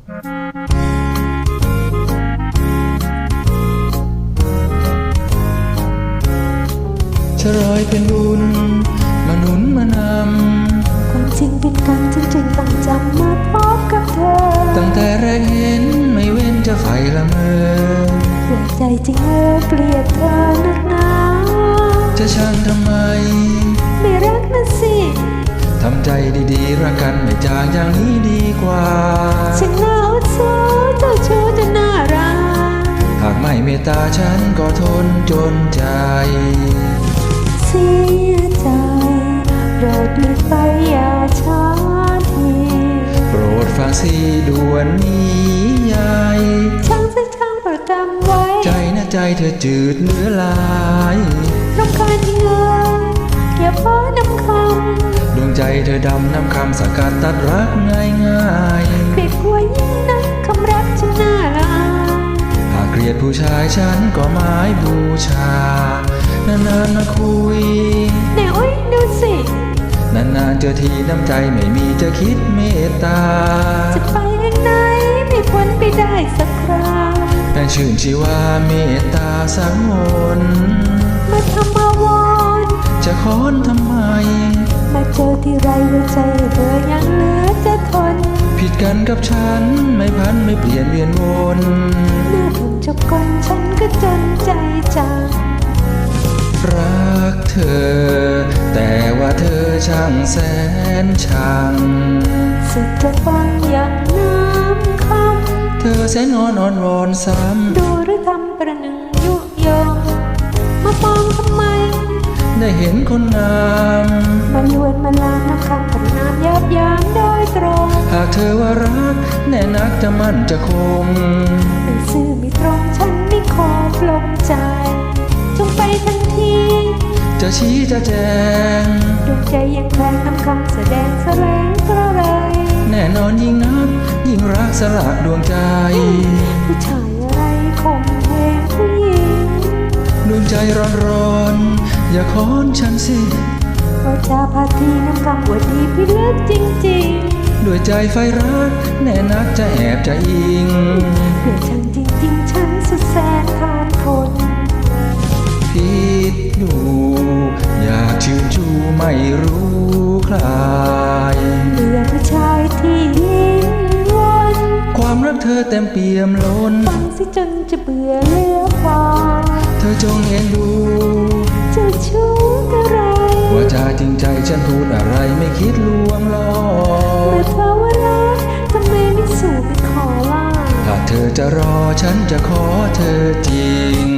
ชะรอยเป็นบุญมาหนุนมานำความจริงเป็นกรรมจึงจึงต้องจำมาพบกับเธอ ตั้งแต่แรกเห็นไม่เว้นจะไฟละเมอหัวใจจริงเออเปรียบเธอนักหนาจะช่างทำไม ไม่รักนะสิ ทำใจดีๆ รักกันไม่จางอย่างนี้ดีกว่าฉัน ตตาฉันก็ทนจนใจ เสียใจ โปรดหลีกไปอย่าช้าทีโปรดฟังสีด่วนนี้ยายช่างสักช่างประจำไว้ ใจนะใจเธอจืดเหลือหลายต้องการที่เงินอย่าพ้อนำคดวงใจเธอดำน้ำคำสกัดตัดรักง่ายง่ายำเกลียดกลัวยิ่งนักายฉันก็หมายบูชานานๆมาคุยแน่โอ้ยดูสิ นานๆเจอทีน้ำใจไม่มีจะคิดเมตตา จะไปทางไหนไม่พ้นไปได้สักคราแต่ชื่นชีวาเมตตาสังวรมาทำมาวอนจะค้อนทำไม มาเจอที่ไรหัวใจเธอยังเหลือจะทน ผิดกันกับฉันไม่พันไม่เปลี่ยนเวียนวน อ แต่ว่าเธอช่างแสนชังสุดจะฟังอย่างน้ำคเธอแสนงอนอ่อนวอนซ้ำดูหรือทำประหนึ่งยุยงมามองทำไมำได้เห็นคนงามมาลวนมาลามน้ำคำกับน้ำยับยั้งโดยตรง หากเธอว่ารักแน่นักจะมั่นจะคง ชี้จะแจงดวงใจยังแคลงน้ำคำแสดงแสลงกระไร แน่นอนยิ่งนัก ยิ่งรักสลักดวงใจ ผู้ชายอะไรคงเพลงผู้หญิง ดวงใจร้อนร้อนๆอย่าค้อนฉันสิว่าจะพาทีน้ำคำว่าดีพี่เลิกจริงด้วยใจไฟรัก แน่นักจะแอบจะอิงๆเกลียดฉันจริง ชื่นชูไม่รู้คลายเบื่อผู้ชายที่ลิ้นวนความรักเธอเต็มเปี่ยมล้น ฟังสิจนจะเบื่อเหลือฟ้าเธอจงเห็นดูจะชู้กระไรว่าจาจริงใจฉันพูดอะไรไม่คิดลวงล้อเมื่อเธอว่ารักทำไมไม่สู่ไปขอลาถ้าเธอจะรอฉันจะขอเธอจริง